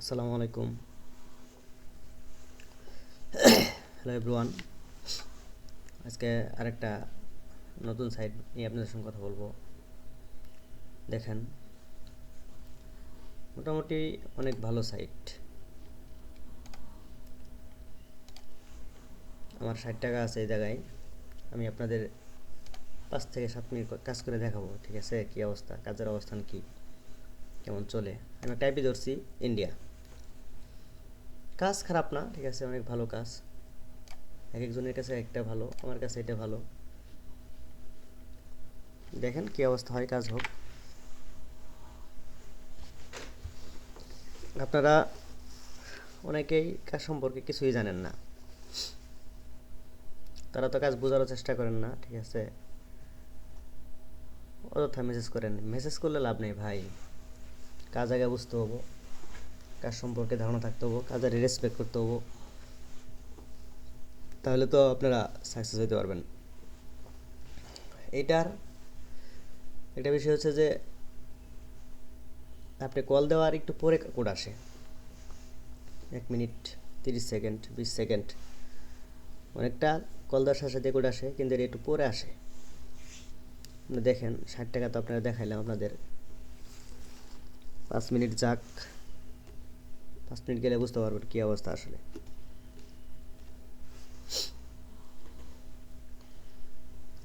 আসসালামু আলাইকুম। Hello everyone আজকে আরেকটা নতুন সাইট নিয়ে আপনাদের সঙ্গে কথা বলব। দেখেন, মোটামুটি অনেক ভালো সাইট আমার ষাট টাকা আছে এই জায়গায়। আমি আপনাদের পাঁচ থেকে সাত মিনিট কাজ করে দেখাবো, ঠিক আছে? কী অবস্থা, কাজের অবস্থান কী? কেমন চলে? আমি টাইপে ধরছি ইন্ডিয়া কাজ খারাপ না, ঠিক আছে, অনেক ভালো কাজ। এক একজনের কাছে একটা ভালো, আমার কাছে এটা ভালো। দেখেন কী অবস্থা হয়, কাজ হোক। আপনারা অনেকেই কাজ সম্পর্কে কিছুই জানেন না। তারা তো কাজ বোঝারও চেষ্টা করেন না, ঠিক আছে। অযথা মেসেজ করেন। মেসেজ করলে লাভ নেই, ভাই। কাজ আগে বুঝতে হব। কাজ সম্পর্কে ধারণা থাকতে হব কাজের রেসপেক্ট করতে হব, তাহলে তো আপনারা সাকসেস হতে পারবেন। এইটার একটা বিষয় হচ্ছে যে, আপনি কল দেওয়ার একটু পরে কোড আসে। এক মিনিট তিরিশ সেকেন্ড বিশ সেকেন্ড অনেকটা কল দেওয়ার সাথে সাথে কোড আসে, কিন্তু এটা একটু পরে আসে। দেখেন, ষাট টাকা তো আপনারা দেখাইলাম আপনাদের। পাঁচ মিনিট যাক। পাঁচ মিনিট গেলে বুঝতে পারবেন কী অবস্থা আসলে।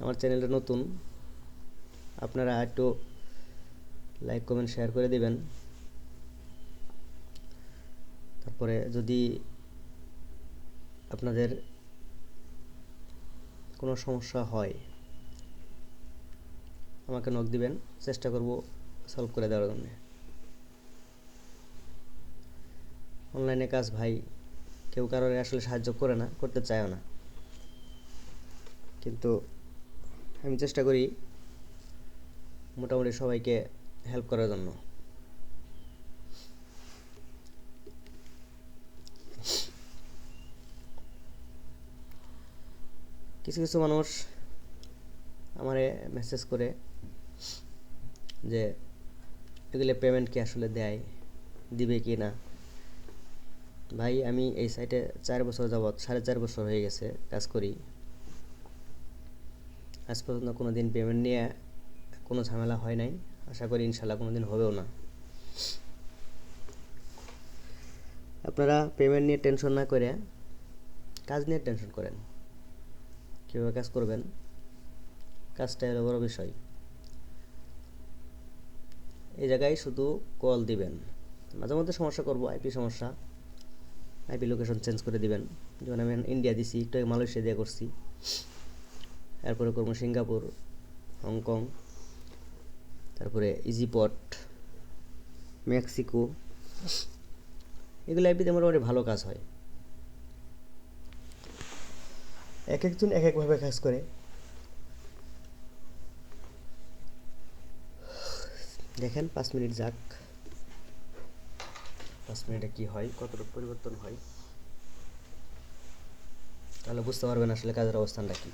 আমার চ্যানেলটা নতুন, আপনারা একটু লাইক কমেন্ট শেয়ার করে দিবেন। তারপরে যদি আপনাদের কোনো সমস্যা হয়, আমাকে নক দিবেন, চেষ্টা করব সলভ করে দেওয়ার জন্য। অনলাইনে কাজ ভাই, কেউ কারোর আসলে সাহায্য করে না, করতে চায়ও না। কিন্তু আমি চেষ্টা করি মোটামুটি সবাইকে হেল্প করার জন্য। কিছু কিছু মানুষ আমারে মেসেজ করে যে, এগুলো পেমেন্ট কি আসলে দেয়, দিবে কি না? ভাই, আমি এই সাইটে চার বছর যাবৎ, সাড়ে চার বছর হয়ে গেছে কাজ করি। আজ পর্যন্ত কোনো দিন পেমেন্ট নিয়ে কোনো ঝামেলা হয় নাই। আশা করি ইনশাল্লাহ কোনো দিন হবেও না। আপনারা পেমেন্ট নিয়ে টেনশন না করে কাজ নিয়ে টেনশন করেন। কীভাবে কাজ করবেন? কাজটা হলো বড় বিষয়। এই জায়গায় শুধু কল দিবেন। মাঝে মধ্যে সমস্যা করব আইপি সমস্যা। আইপি লোকেশন চেঞ্জ করে দিবেন। যেমন আমি ইন্ডিয়া দিছি, একটু মালয়েশিয়া দিয়ে করছি। এরপরে করব সিঙ্গাপুর, হংকং, তারপরে ইজিপট, মেক্সিকো। এগুলো আইপিতে মোটামুটি ভালো কাজ হয়। এক একজন এক একভাবে কাজ করে। দেখেন, পাঁচ মিনিট যাক। পাঁচ মিনিটে কি হয় কতটুকু পরিবর্তন হয়? তাহলে বুঝতে পারবেন আসলে কাজের অবস্থানটা কি।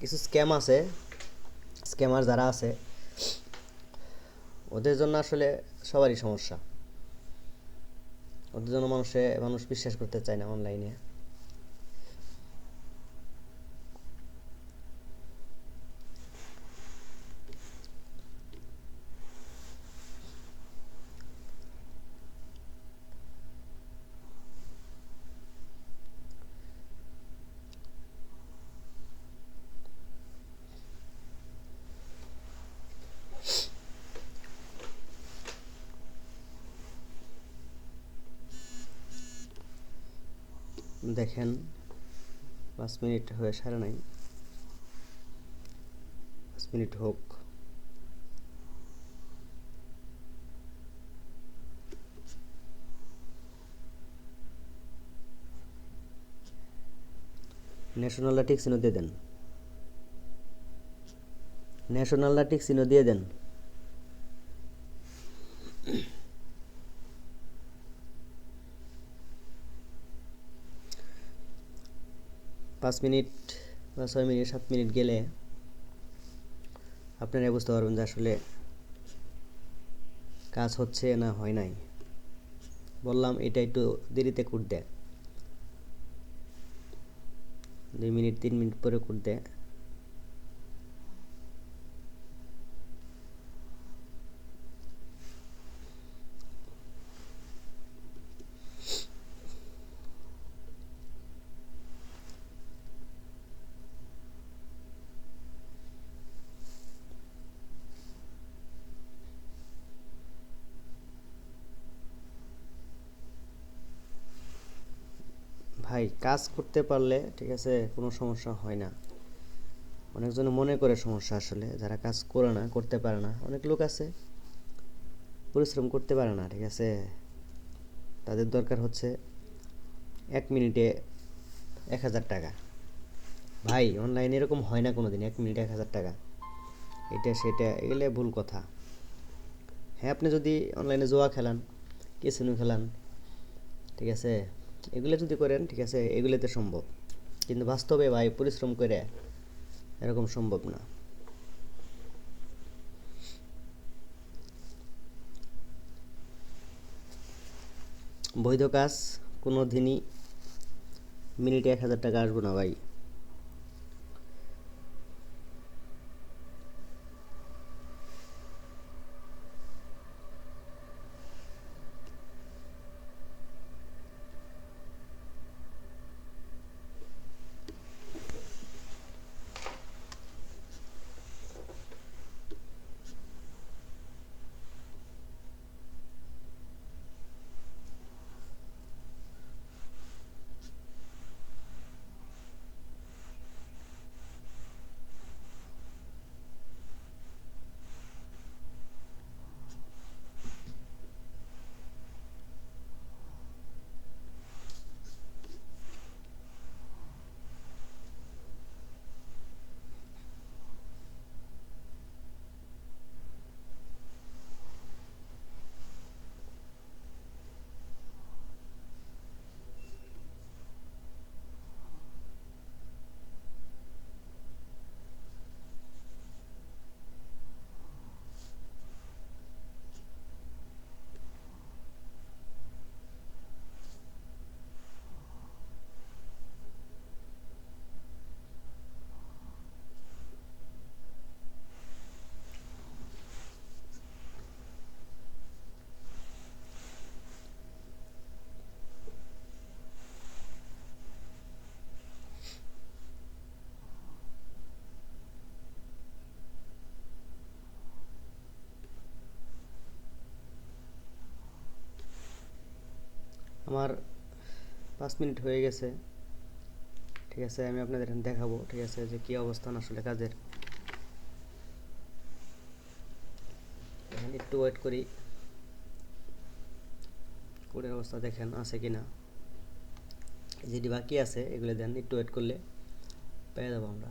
কিছু স্ক্যাম আছে স্ক্যামার যারা আছে, ওদের জন্য আসলে সবারই সমস্যা। ওদের জন্য মানুষে, মানুষ বিশ্বাস করতে চায় না অনলাইনে দেখেন, পাঁচ মিনিট হয়ে সারে নাই। পাঁচ মিনিট হোক। ন্যাশনালটা ঠিক চিহ্ন দিয়ে দেন। ন্যাশনালটা ঠিক চিহ্ন দিয়ে দেন। পাঁচ মিনিট বা ছয় মিনিট, সাত মিনিট গেলে আপনারা বুঝতে পারবেন যে আসলে কাজ হচ্ছে না হয় নাই। বললাম, এটা একটু দেরিতে কুট দেয়। দুই মিনিট, তিন মিনিট পরে কুট দেয়। ভাই, কাজ করতে পারলে, ঠিক আছে, কোনো সমস্যা হয় না। অনেকজনে মনে করে সমস্যা আসলে, যারা কাজ করে না, করতে পারে না। অনেক লোক আছে, পরিশ্রম করতে পারে না, ঠিক আছে। তাদের দরকার হচ্ছে এক মিনিটে এক হাজার টাকা। ভাই অনলাইনে এরকম হয় না কোনো দিন এক মিনিটে এক হাজার টাকা। এটা, সেটা এগুলো ভুল কথা। হ্যাঁ আপনি যদি অনলাইনে জোয়া খেলান কেসিনো খেলান, ঠিক আছে এগুলো যদি করেন, ঠিক আছে, এগুলোতে সম্ভব। কিন্তু বাস্তবে ভাই, পরিশ্রম করে এরকম সম্ভব না। বৈধ কাজ কোনো দিনই মিনিটে এক হাজার টাকা আসব না ভাই। আমার পাঁচ মিনিট হয়ে গেছে। ঠিক আছে, আমি আপনাদের দেখাবো, ঠিক আছে, যে কী অবস্থান আসলে কাজের। একটু ওয়েট করি। কোডের অবস্থা দেখেন, আছে কি না যেটি বাকি আছে, এগুলো দেন, একটু ওয়েট করলে পেয়ে যাব আমরা।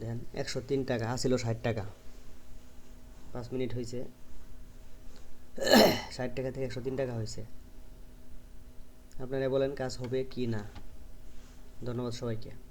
দেন, একশো তিন টাকা আসিল ষাট টাকা। পাঁচ মিনিট হয়েছে ষাট টাকা থেকে একশো তিন টাকা হয়েছে। আপনারা বলেন কাজ হবে কি না। ধন্যবাদ সবাইকে।